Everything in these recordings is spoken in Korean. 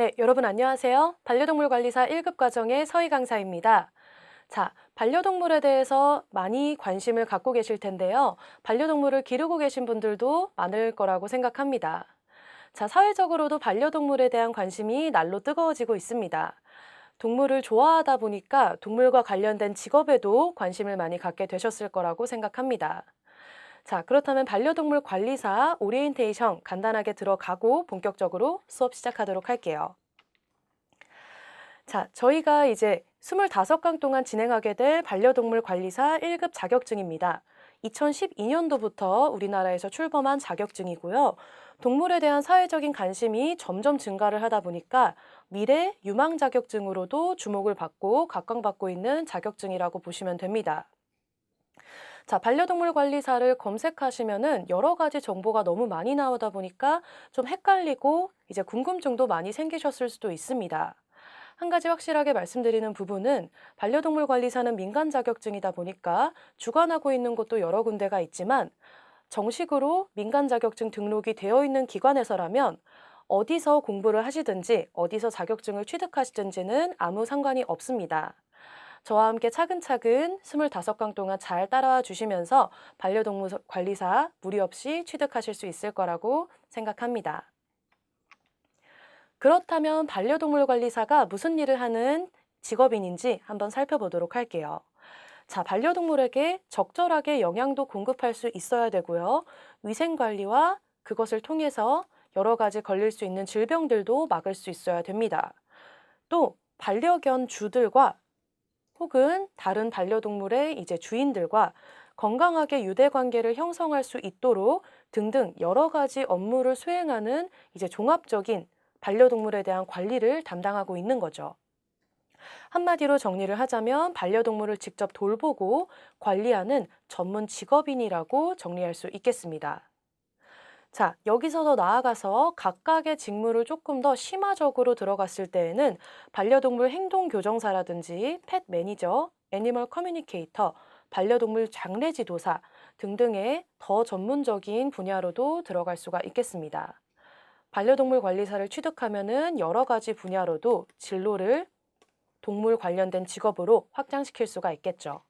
네, 여러분 안녕하세요. 반려동물 관리사 1급 과정의 서희 강사입니다. 자, 반려동물에 대해서 많이 관심을 갖고 계실 텐데요. 반려동물을 기르고 계신 분들도 많을 거라고 생각합니다. 자, 사회적으로도 반려동물에 대한 관심이 날로 뜨거워지고 있습니다. 동물을 좋아하다 보니까 동물과 관련된 직업에도 관심을 많이 갖게 되셨을 거라고 생각합니다. 자, 그렇다면 반려동물 관리사 오리엔테이션 간단하게 들어가고 본격적으로 수업 시작하도록 할게요. 자, 저희가 이제 25강 동안 진행하게 될 반려동물 관리사 1급 자격증입니다. 2012년도부터 우리나라에서 출범한 자격증이고요. 동물에 대한 사회적인 관심이 점점 증가를 하다 보니까 미래 유망 자격증으로도 주목을 받고 각광받고 있는 자격증이라고 보시면 됩니다. 자, 반려동물 관리사를 검색하시면은 여러 가지 정보가 너무 많이 나오다 보니까 좀 헷갈리고 이제 궁금증도 많이 생기셨을 수도 있습니다. 한 가지 확실하게 말씀드리는 부분은 반려동물 관리사는 민간 자격증이다 보니까 주관하고 있는 곳도 여러 군데가 있지만 정식으로 민간 자격증 등록이 되어 있는 기관에서라면 어디서 공부를 하시든지 어디서 자격증을 취득하시든지는 아무 상관이 없습니다. 저와 함께 차근차근 25강 동안 잘 따라와 주시면서 반려동물 관리사 무리 없이 취득하실 수 있을 거라고 생각합니다. 그렇다면 반려동물 관리사가 무슨 일을 하는 직업인인지 한번 살펴보도록 할게요. 자, 반려동물에게 적절하게 영양도 공급할 수 있어야 되고요. 위생 관리와 그것을 통해서 여러 가지 걸릴 수 있는 질병들도 막을 수 있어야 됩니다. 또 반려견 주들과 혹은 다른 반려동물의 이제 주인들과 건강하게 유대 관계를 형성할 수 있도록 등등 여러 가지 업무를 수행하는 이제 종합적인 반려동물에 대한 관리를 담당하고 있는 거죠. 한마디로 정리를 하자면 반려동물을 직접 돌보고 관리하는 전문 직업인이라고 정리할 수 있겠습니다. 자, 여기서 더 나아가서 각각의 직무를 조금 더 심화적으로 들어갔을 때에는 반려동물 행동 교정사라든지 펫 매니저, 애니멀 커뮤니케이터, 반려동물 장례 지도사 등등의 더 전문적인 분야로도 들어갈 수가 있겠습니다. 반려동물 관리사를 취득하면은 여러 가지 분야로도 진로를 동물 관련된 직업으로 확장시킬 수가 있겠죠.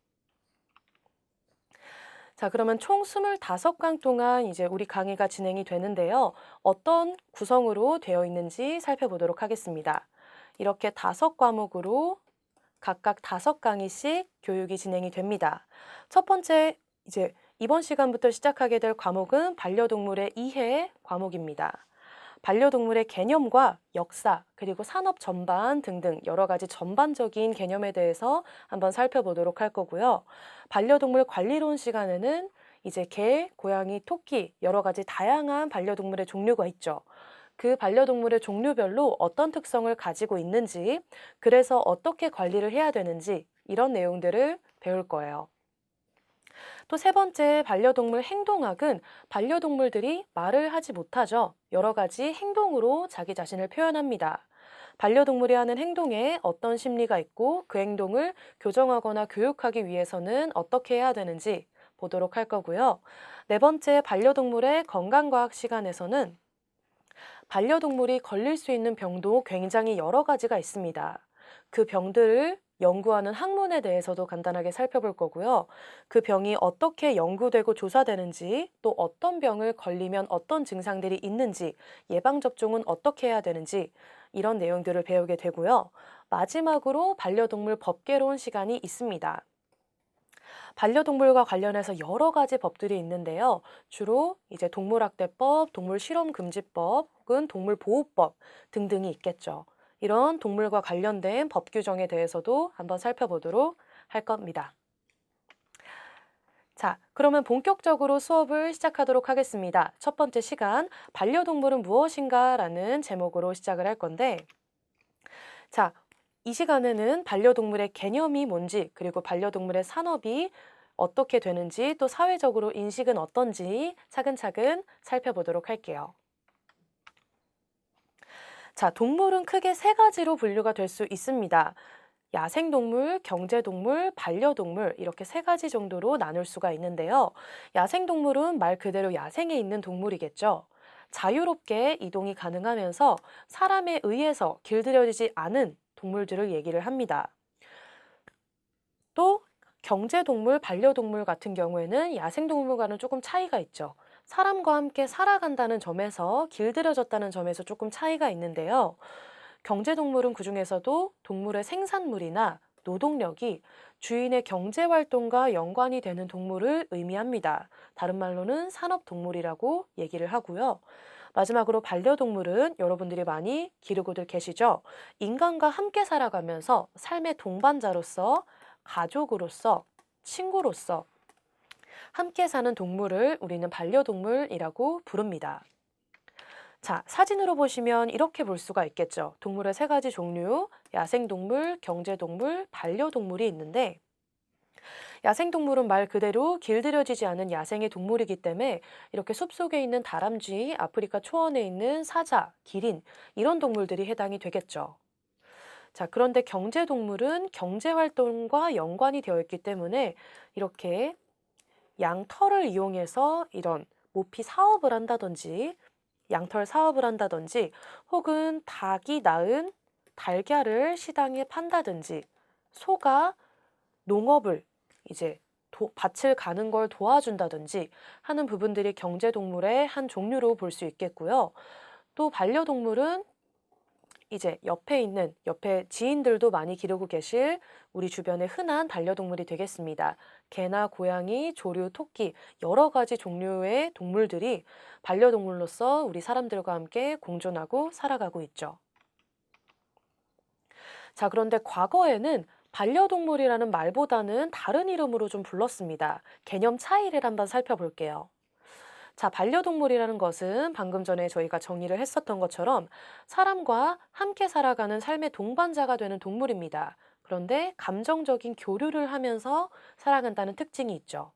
자, 그러면 총 25강 동안 이제 우리 강의가 진행이 되는데요. 어떤 구성으로 되어 있는지 살펴보도록 하겠습니다. 이렇게 다섯 과목으로 각각 다섯 강의씩 교육이 진행이 됩니다. 첫 번째, 이제 이번 시간부터 시작하게 될 과목은 반려동물의 이해 과목입니다. 반려동물의 개념과 역사, 그리고 산업 전반 등등 여러 가지 전반적인 개념에 대해서 한번 살펴보도록 할 거고요. 반려동물 관리론 시간에는 이제 개, 고양이, 토끼 여러 가지 다양한 반려동물의 종류가 있죠. 그 반려동물의 종류별로 어떤 특성을 가지고 있는지, 그래서 어떻게 관리를 해야 되는지 이런 내용들을 배울 거예요. 또 세 번째 반려동물 행동학은 반려동물들이 말을 하지 못하죠. 여러 가지 행동으로 자기 자신을 표현합니다. 반려동물이 하는 행동에 어떤 심리가 있고 그 행동을 교정하거나 교육하기 위해서는 어떻게 해야 되는지 보도록 할 거고요. 네 번째 반려동물의 건강과학 시간에서는 반려동물이 걸릴 수 있는 병도 굉장히 여러 가지가 있습니다. 그 병들을 연구하는 학문에 대해서도 간단하게 살펴볼 거고요. 그 병이 어떻게 연구되고 조사되는지, 또 어떤 병을 걸리면 어떤 증상들이 있는지, 예방접종은 어떻게 해야 되는지, 이런 내용들을 배우게 되고요. 마지막으로 반려동물 법개론 시간이 있습니다. 반려동물과 관련해서 여러 가지 법들이 있는데요. 주로 이제 동물학대법, 동물실험금지법, 혹은 동물보호법 등등이 있겠죠. 이런 동물과 관련된 법 규정에 대해서도 한번 살펴보도록 할 겁니다. 자, 그러면 본격적으로 수업을 시작하도록 하겠습니다. 첫 번째 시간, 반려동물은 무엇인가? 라는 제목으로 시작을 할 건데, 자, 이 시간에는 반려동물의 개념이 뭔지, 그리고 반려동물의 산업이 어떻게 되는지, 또 사회적으로 인식은 어떤지 차근차근 살펴보도록 할게요. 자, 동물은 크게 세 가지로 분류가 될 수 있습니다. 야생동물, 경제동물, 반려동물 이렇게 세 가지 정도로 나눌 수가 있는데요. 야생동물은 말 그대로 야생에 있는 동물이겠죠. 자유롭게 이동이 가능하면서 사람에 의해서 길들여지지 않은 동물들을 얘기를 합니다. 또 경제동물, 반려동물 같은 경우에는 야생동물과는 조금 차이가 있죠. 사람과 함께 살아간다는 점에서 길들여졌다는 점에서 조금 차이가 있는데요. 경제동물은 그중에서도 동물의 생산물이나 노동력이 주인의 경제 활동과 연관이 되는 동물을 의미합니다. 다른 말로는 산업 동물이라고 얘기를 하고요. 마지막으로 반려동물은 여러분들이 많이 기르고들 계시죠? 인간과 함께 살아가면서 삶의 동반자로서 가족으로서 친구로서 함께 사는 동물을 우리는 반려동물이라고 부릅니다. 자, 사진으로 보시면 이렇게 볼 수가 있겠죠. 동물의 세 가지 종류, 야생동물, 경제동물, 반려동물이 있는데, 야생동물은 말 그대로 길들여지지 않은 야생의 동물이기 때문에 이렇게 숲속에 있는 다람쥐, 아프리카 초원에 있는 사자, 기린, 이런 동물들이 해당이 되겠죠. 자, 그런데 경제동물은 경제활동과 연관이 되어 있기 때문에 이렇게 양털을 이용해서 이런 모피 사업을 한다든지 양털 사업을 한다든지 혹은 닭이 낳은 달걀을 시장에 판다든지 소가 농업을 이제 도, 밭을 가는 걸 도와준다든지 하는 부분들이 경제동물의 한 종류로 볼 수 있겠고요. 또 반려동물은 이제 옆에 있는 옆에 지인들도 많이 기르고 계실 우리 주변의 흔한 반려동물이 되겠습니다. 개나 고양이, 조류, 토끼 여러 가지 종류의 동물들이 반려동물로서 우리 사람들과 함께 공존하고 살아가고 있죠. 자, 그런데 과거에는 반려동물이라는 말보다는 다른 이름으로 좀 불렀습니다. 개념 차이를 한번 살펴볼게요. 자, 반려동물이라는 것은 방금 전에 저희가 정의를 했었던 것처럼 사람과 함께 살아가는 삶의 동반자가 되는 동물입니다. 그런데 감정적인 교류를 하면서 살아간다는 특징이 있죠.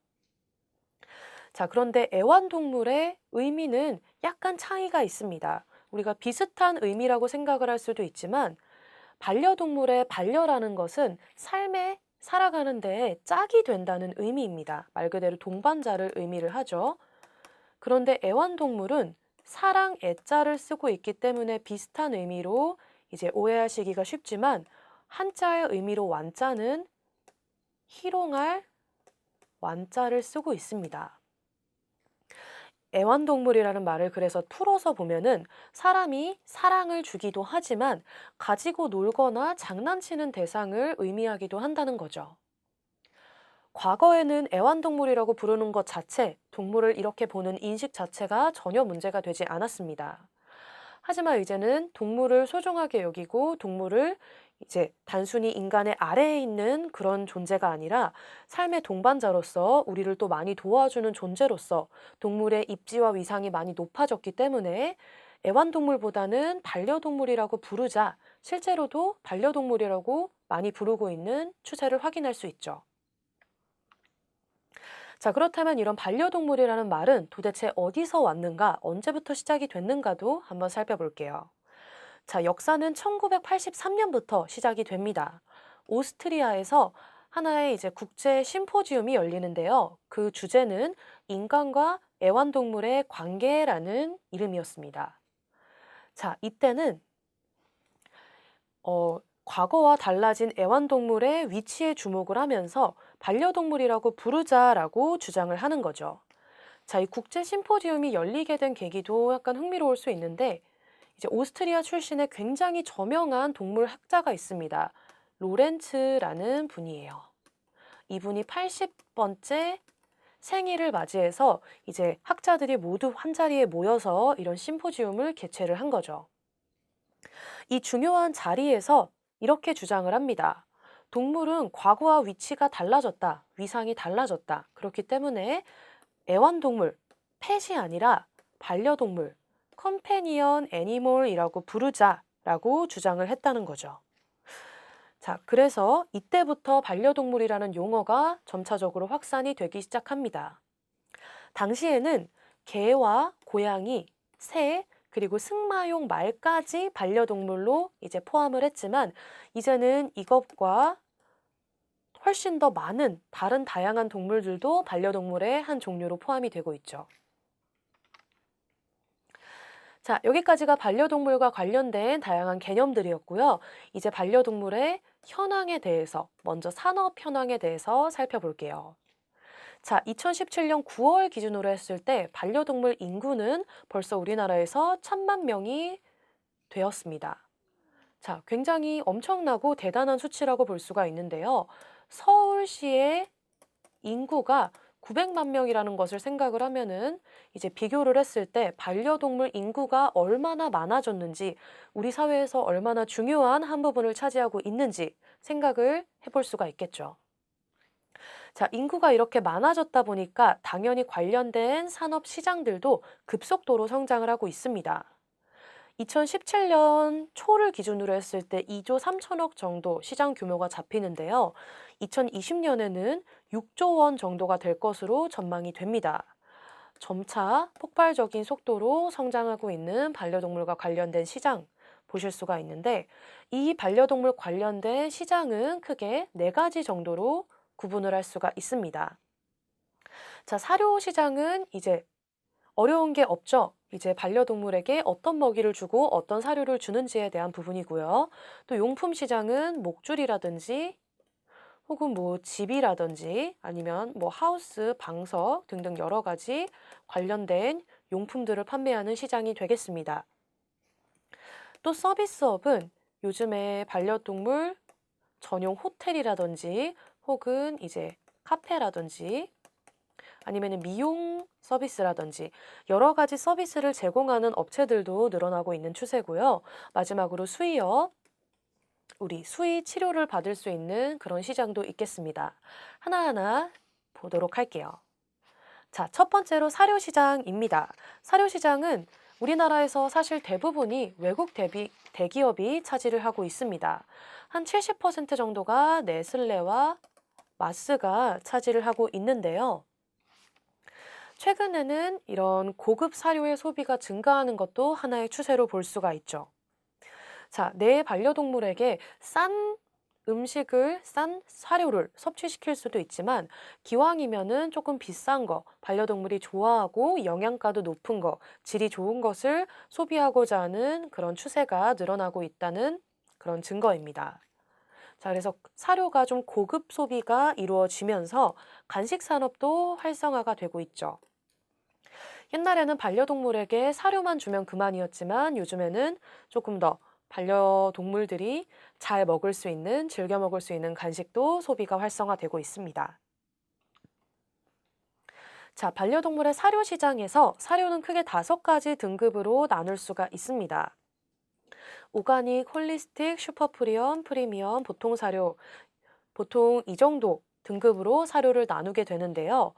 자, 그런데 애완동물의 의미는 약간 차이가 있습니다. 우리가 비슷한 의미라고 생각을 할 수도 있지만 반려동물의 반려라는 것은 삶에 살아가는 데 짝이 된다는 의미입니다. 말 그대로 동반자를 의미를 하죠. 그런데 애완동물은 사랑 애자를 쓰고 있기 때문에 비슷한 의미로 이제 오해하시기가 쉽지만 한자의 의미로 완자는 희롱할 완자를 쓰고 있습니다. 애완동물이라는 말을 그래서 풀어서 보면은 사람이 사랑을 주기도 하지만 가지고 놀거나 장난치는 대상을 의미하기도 한다는 거죠. 과거에는 애완동물이라고 부르는 것 자체, 동물을 이렇게 보는 인식 자체가 전혀 문제가 되지 않았습니다. 하지만 이제는 동물을 소중하게 여기고 동물을 이제 단순히 인간의 아래에 있는 그런 존재가 아니라 삶의 동반자로서 우리를 또 많이 도와주는 존재로서 동물의 입지와 위상이 많이 높아졌기 때문에 애완동물보다는 반려동물이라고 부르자 실제로도 반려동물이라고 많이 부르고 있는 추세를 확인할 수 있죠. 자, 그렇다면 이런 반려동물이라는 말은 도대체 어디서 왔는가, 언제부터 시작이 됐는가도 한번 살펴볼게요. 자, 역사는 1983년부터 시작이 됩니다. 오스트리아에서 하나의 이제 국제 심포지움이 열리는데요. 그 주제는 인간과 애완동물의 관계라는 이름이었습니다. 자, 이때는 어, 과거와 달라진 애완동물의 위치에 주목을 하면서 반려동물이라고 부르자라고 주장을 하는 거죠. 자, 이 국제 심포지움이 열리게 된 계기도 약간 흥미로울 수 있는데 이제 오스트리아 출신의 굉장히 저명한 동물 학자가 있습니다. 로렌츠라는 분이에요. 이분이 80번째 생일을 맞이해서 이제 학자들이 모두 한 자리에 모여서 이런 심포지움을 개최를 한 거죠. 이 중요한 자리에서 이렇게 주장을 합니다. 동물은 과거와 위치가 달라졌다. 위상이 달라졌다. 그렇기 때문에 애완동물, 펫이 아니라 반려동물, 컴패니언 애니멀이라고 부르자라고 주장을 했다는 거죠. 자, 그래서 이때부터 반려동물이라는 용어가 점차적으로 확산이 되기 시작합니다. 당시에는 개와 고양이, 새, 그리고 승마용 말까지 반려동물로 이제 포함을 했지만 이제는 이것과 훨씬 더 많은 다른 다양한 동물들도 반려동물의 한 종류로 포함이 되고 있죠. 자, 여기까지가 반려동물과 관련된 다양한 개념들이었고요. 이제 반려동물의 현황에 대해서, 먼저 산업 현황에 대해서 살펴볼게요. 자, 2017년 9월 기준으로 했을 때 반려동물 인구는 벌써 우리나라에서 천만 명이 되었습니다. 자, 굉장히 엄청나고 대단한 수치라고 볼 수가 있는데요. 서울시의 인구가 900만 명이라는 것을 생각을 하면은 이제 비교를 했을 때 반려동물 인구가 얼마나 많아졌는지 우리 사회에서 얼마나 중요한 한 부분을 차지하고 있는지 생각을 해볼 수가 있겠죠. 자, 인구가 이렇게 많아졌다 보니까 당연히 관련된 산업 시장들도 급속도로 성장을 하고 있습니다. 2017년 초를 기준으로 했을 때 2조 3천억 정도 시장 규모가 잡히는데요. 2020년에는 6조 원 정도가 될 것으로 전망이 됩니다. 점차 폭발적인 속도로 성장하고 있는 반려동물과 관련된 시장 보실 수가 있는데 이 반려동물 관련된 시장은 크게 네 가지 정도로 구분을 할 수가 있습니다. 자, 사료 시장은 이제 어려운 게 없죠. 이제 반려동물에게 어떤 먹이를 주고 어떤 사료를 주는지에 대한 부분이고요. 또 용품 시장은 목줄이라든지 혹은 뭐 집이라든지 아니면 뭐 하우스, 방석 등등 여러 가지 관련된 용품들을 판매하는 시장이 되겠습니다. 또 서비스업은 요즘에 반려동물 전용 호텔이라든지 혹은 이제 카페라든지 아니면 미용 서비스라든지 여러 가지 서비스를 제공하는 업체들도 늘어나고 있는 추세고요. 마지막으로 수의업, 우리 수의 치료를 받을 수 있는 그런 시장도 있겠습니다. 하나하나 보도록 할게요. 자, 첫 번째로 사료 시장입니다. 사료 시장은 우리나라에서 사실 대부분이 외국 대비, 대기업이 차지를 하고 있습니다. 한 70% 정도가 네슬레와 마스가 차지를 하고 있는데요. 최근에는 이런 고급 사료의 소비가 증가하는 것도 하나의 추세로 볼 수가 있죠. 자, 내 반려동물에게 싼 음식을, 싼 사료를 섭취시킬 수도 있지만, 기왕이면은 조금 비싼 거, 반려동물이 좋아하고 영양가도 높은 거, 질이 좋은 것을 소비하고자 하는 그런 추세가 늘어나고 있다는 그런 증거입니다. 자, 그래서 사료가 좀 고급 소비가 이루어지면서 간식 산업도 활성화가 되고 있죠. 옛날에는 반려동물에게 사료만 주면 그만이었지만 요즘에는 조금 더 반려동물들이 잘 먹을 수 있는, 즐겨 먹을 수 있는 간식도 소비가 활성화되고 있습니다. 자, 반려동물의 사료 시장에서 사료는 크게 다섯 가지 등급으로 나눌 수가 있습니다. 오가닉, 홀리스틱, 슈퍼프리엄, 프리미엄, 보통 사료, 보통 이 정도 등급으로 사료를 나누게 되는데요.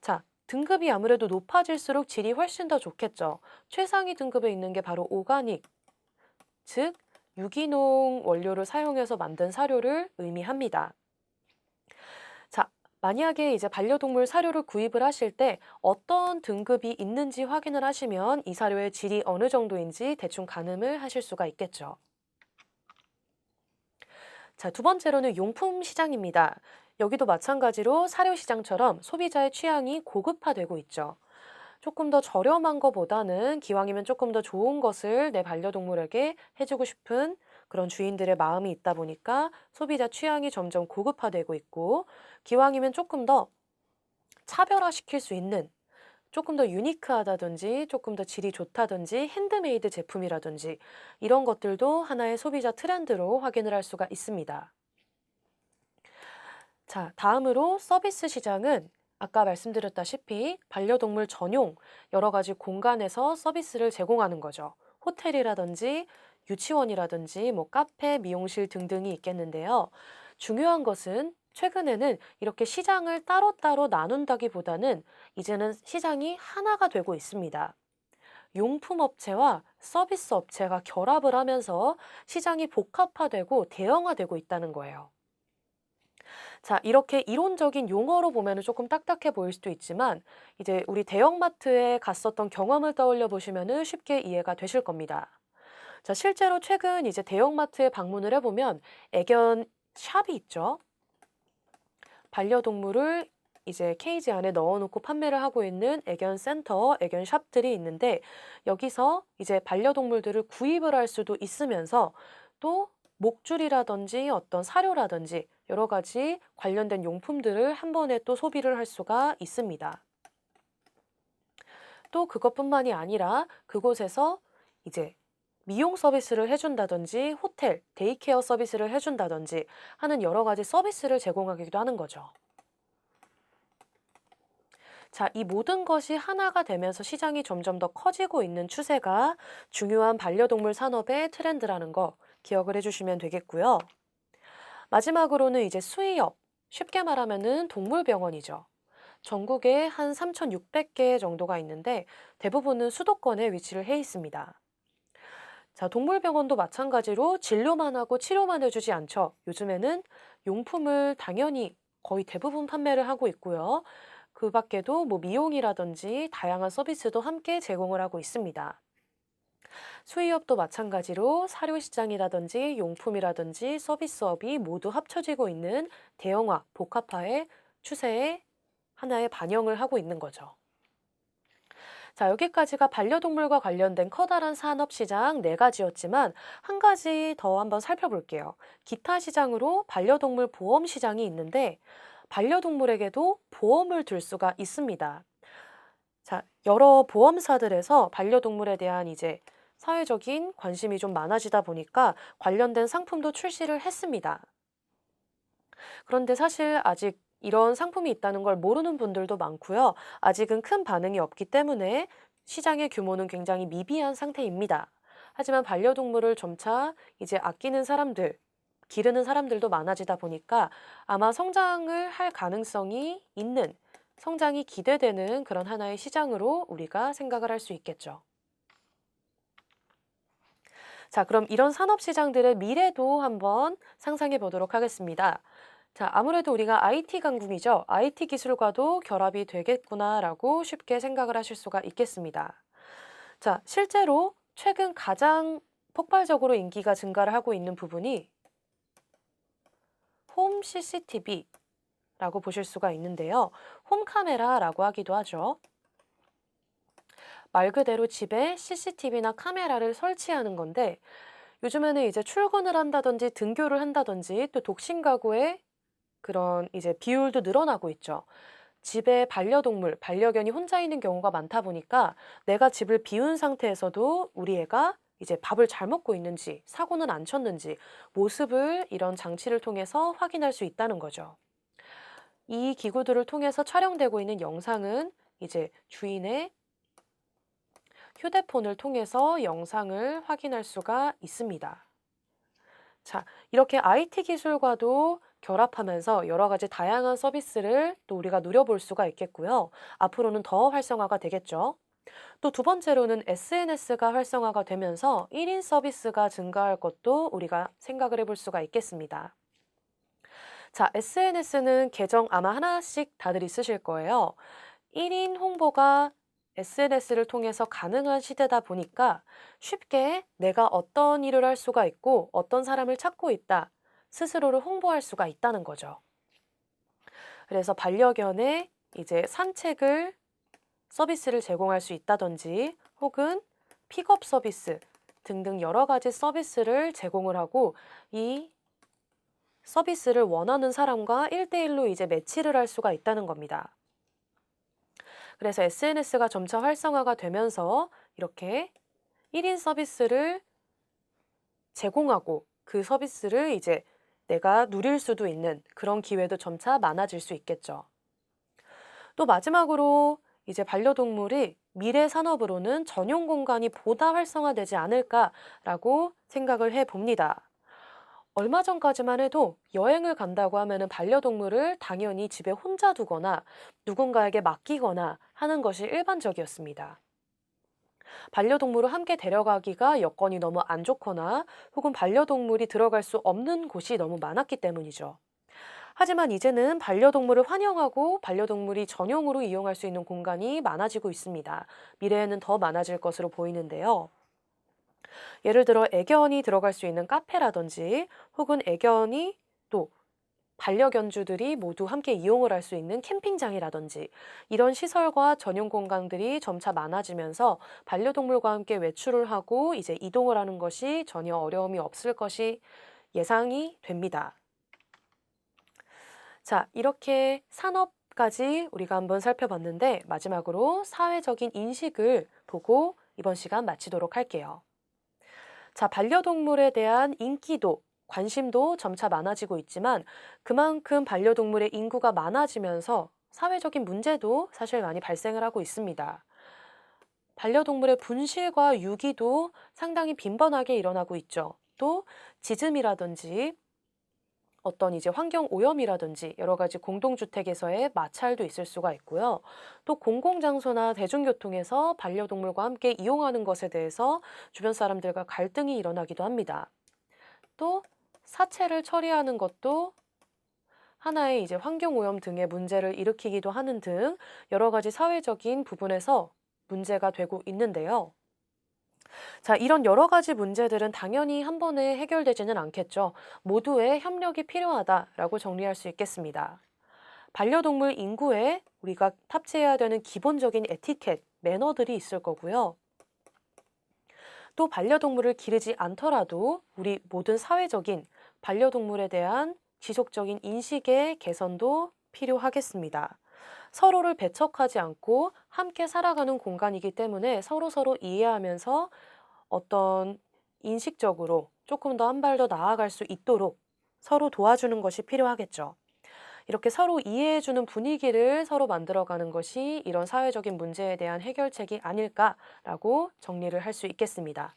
자, 등급이 아무래도 높아질수록 질이 훨씬 더 좋겠죠. 최상위 등급에 있는 게 바로 오가닉, 즉 유기농 원료를 사용해서 만든 사료를 의미합니다. 자, 만약에 이제 반려동물 사료를 구입을 하실 때 어떤 등급이 있는지 확인을 하시면 이 사료의 질이 어느 정도인지 대충 가늠을 하실 수가 있겠죠. 자, 두 번째로는 용품 시장입니다. 여기도 마찬가지로 사료 시장처럼 소비자의 취향이 고급화되고 있죠. 조금 더 저렴한 것보다는 기왕이면 조금 더 좋은 것을 내 반려동물에게 해주고 싶은 그런 주인들의 마음이 있다 보니까 소비자 취향이 점점 고급화되고 있고 기왕이면 조금 더 차별화시킬 수 있는 조금 더 유니크하다든지 조금 더 질이 좋다든지 핸드메이드 제품이라든지 이런 것들도 하나의 소비자 트렌드로 확인을 할 수가 있습니다. 자, 다음으로 서비스 시장은 아까 말씀드렸다시피 반려동물 전용 여러 가지 공간에서 서비스를 제공하는 거죠. 호텔이라든지 유치원이라든지 뭐 카페, 미용실 등등이 있겠는데요. 중요한 것은 최근에는 이렇게 시장을 따로따로 나눈다기보다는 이제는 시장이 하나가 되고 있습니다. 용품 업체와 서비스 업체가 결합을 하면서 시장이 복합화되고 대형화되고 있다는 거예요. 자, 이렇게 이론적인 용어로 보면 조금 딱딱해 보일 수도 있지만 이제 우리 대형마트에 갔었던 경험을 떠올려 보시면 쉽게 이해가 되실 겁니다. 자, 실제로 최근 이제 대형마트에 방문을 해보면 애견 샵이 있죠. 반려동물을 이제 케이지 안에 넣어놓고 판매를 하고 있는 애견 센터, 애견 샵들이 있는데 여기서 이제 반려동물들을 구입을 할 수도 있으면서 또 목줄이라든지 어떤 사료라든지 여러 가지 관련된 용품들을 한 번에 또 소비를 할 수가 있습니다. 또 그것뿐만이 아니라 그곳에서 이제 미용 서비스를 해준다든지 호텔, 데이케어 서비스를 해준다든지 하는 여러 가지 서비스를 제공하기도 하는 거죠. 자, 이 모든 것이 하나가 되면서 시장이 점점 더 커지고 있는 추세가 중요한 반려동물 산업의 트렌드라는 거 기억을 해주시면 되겠고요. 마지막으로는 이제 수의업, 쉽게 말하면은 동물병원이죠. 전국에 한 3,600개 정도가 있는데 대부분은 수도권에 위치를 해 있습니다. 자, 동물병원도 마찬가지로 진료만 하고 치료만 해주지 않죠. 요즘에는 용품을 당연히 거의 대부분 판매를 하고 있고요. 그 밖에도 뭐 미용이라든지 다양한 서비스도 함께 제공을 하고 있습니다. 수의업도 마찬가지로 사료 시장이라든지 용품이라든지 서비스업이 모두 합쳐지고 있는 대형화, 복합화의 추세에 하나의 반영을 하고 있는 거죠. 자, 여기까지가 반려동물과 관련된 커다란 산업 시장 네 가지였지만 한 가지 더 한번 살펴볼게요. 기타 시장으로 반려동물 보험 시장이 있는데 반려동물에게도 보험을 들 수가 있습니다. 자, 여러 보험사들에서 반려동물에 대한 이제 사회적인 관심이 좀 많아지다 보니까 관련된 상품도 출시를 했습니다. 그런데 사실 아직 이런 상품이 있다는 걸 모르는 분들도 많고요. 아직은 큰 반응이 없기 때문에 시장의 규모는 굉장히 미비한 상태입니다. 하지만 반려동물을 점차 이제 아끼는 사람들, 기르는 사람들도 많아지다 보니까 아마 성장을 할 가능성이 있는, 성장이 기대되는 그런 하나의 시장으로 우리가 생각을 할 수 있겠죠. 자, 그럼 이런 산업 시장들의 미래도 한번 상상해 보도록 하겠습니다. 자, 아무래도 우리가 IT 강국이죠. IT 기술과도 결합이 되겠구나라고 쉽게 생각을 하실 수가 있겠습니다. 자, 실제로 최근 가장 폭발적으로 인기가 증가를 하고 있는 부분이 홈 CCTV라고 보실 수가 있는데요. 홈 카메라라고 하기도 하죠. 말 그대로 집에 CCTV나 카메라를 설치하는 건데 요즘에는 이제 출근을 한다든지 등교를 한다든지 또 독신 가구의 그런 이제 비율도 늘어나고 있죠. 집에 반려동물, 반려견이 혼자 있는 경우가 많다 보니까 내가 집을 비운 상태에서도 우리 애가 이제 밥을 잘 먹고 있는지, 사고는 안 쳤는지 모습을 이런 장치를 통해서 확인할 수 있다는 거죠. 이 기구들을 통해서 촬영되고 있는 영상은 이제 주인의 휴대폰을 통해서 영상을 확인할 수가 있습니다. 자, 이렇게 IT 기술과도 결합하면서 여러 가지 다양한 서비스를 또 우리가 누려볼 수가 있겠고요. 앞으로는 더 활성화가 되겠죠. 또 두 번째로는 SNS가 활성화가 되면서 1인 서비스가 증가할 것도 우리가 생각을 해볼 수가 있겠습니다. 자, SNS는 계정 아마 하나씩 다들 있으실 거예요. 1인 홍보가 SNS를 통해서 가능한 시대다 보니까 쉽게 내가 어떤 일을 할 수가 있고 어떤 사람을 찾고 있다. 스스로를 홍보할 수가 있다는 거죠. 그래서 반려견의 이제 산책을 서비스를 제공할 수 있다든지 혹은 픽업 서비스 등등 여러 가지 서비스를 제공을 하고 이 서비스를 원하는 사람과 1대1로 이제 매치를 할 수가 있다는 겁니다. 그래서 SNS가 점차 활성화가 되면서 이렇게 1인 서비스를 제공하고 그 서비스를 이제 내가 누릴 수도 있는 그런 기회도 점차 많아질 수 있겠죠. 또 마지막으로 이제 반려동물이 미래 산업으로는 전용 공간이 보다 활성화되지 않을까라고 생각을 해 봅니다. 얼마 전까지만 해도 여행을 간다고 하면은 반려동물을 당연히 집에 혼자 두거나 누군가에게 맡기거나 하는 것이 일반적이었습니다. 반려동물을 함께 데려가기가 여건이 너무 안 좋거나 혹은 반려동물이 들어갈 수 없는 곳이 너무 많았기 때문이죠. 하지만 이제는 반려동물을 환영하고 반려동물이 전용으로 이용할 수 있는 공간이 많아지고 있습니다. 미래에는 더 많아질 것으로 보이는데요. 예를 들어 애견이 들어갈 수 있는 카페라든지 혹은 애견이 또 반려견주들이 모두 함께 이용을 할 수 있는 캠핑장이라든지 이런 시설과 전용 공간들이 점차 많아지면서 반려동물과 함께 외출을 하고 이제 이동을 하는 것이 전혀 어려움이 없을 것이 예상이 됩니다. 자, 이렇게 산업까지 우리가 한번 살펴봤는데 마지막으로 사회적인 인식을 보고 이번 시간 마치도록 할게요. 자, 반려동물에 대한 인기도, 관심도 점차 많아지고 있지만 그만큼 반려동물의 인구가 많아지면서 사회적인 문제도 사실 많이 발생을 하고 있습니다. 반려동물의 분실과 유기도 상당히 빈번하게 일어나고 있죠. 또 지즘이라든지 어떤 이제 환경 오염이라든지 여러 가지 공동주택에서의 마찰도 있을 수가 있고요. 또 공공장소나 대중교통에서 반려동물과 함께 이용하는 것에 대해서 주변 사람들과 갈등이 일어나기도 합니다. 또 사체를 처리하는 것도 하나의 이제 환경 오염 등의 문제를 일으키기도 하는 등 여러 가지 사회적인 부분에서 문제가 되고 있는데요. 자, 이런 여러 가지 문제들은 당연히 한 번에 해결되지는 않겠죠. 모두의 협력이 필요하다라고 정리할 수 있겠습니다. 반려동물 인구에 우리가 탑재해야 되는 기본적인 에티켓, 매너들이 있을 거고요. 또 반려동물을 기르지 않더라도 우리 모든 사회적인 반려동물에 대한 지속적인 인식의 개선도 필요하겠습니다. 서로를 배척하지 않고 함께 살아가는 공간이기 때문에 서로서로 이해하면서 어떤 인식적으로 조금 더 한 발 더 나아갈 수 있도록 서로 도와주는 것이 필요하겠죠. 이렇게 서로 이해해주는 분위기를 서로 만들어가는 것이 이런 사회적인 문제에 대한 해결책이 아닐까라고 정리를 할 수 있겠습니다.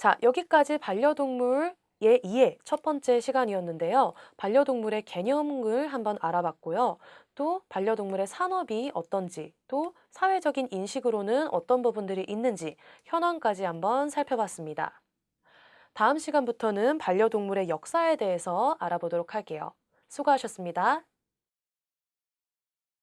자, 여기까지 반려동물 예, 이해 첫 번째 시간이었는데요. 반려동물의 개념을 한번 알아봤고요. 또 반려동물의 산업이 어떤지, 또 사회적인 인식으로는 어떤 부분들이 있는지 현황까지 한번 살펴봤습니다. 다음 시간부터는 반려동물의 역사에 대해서 알아보도록 할게요. 수고하셨습니다.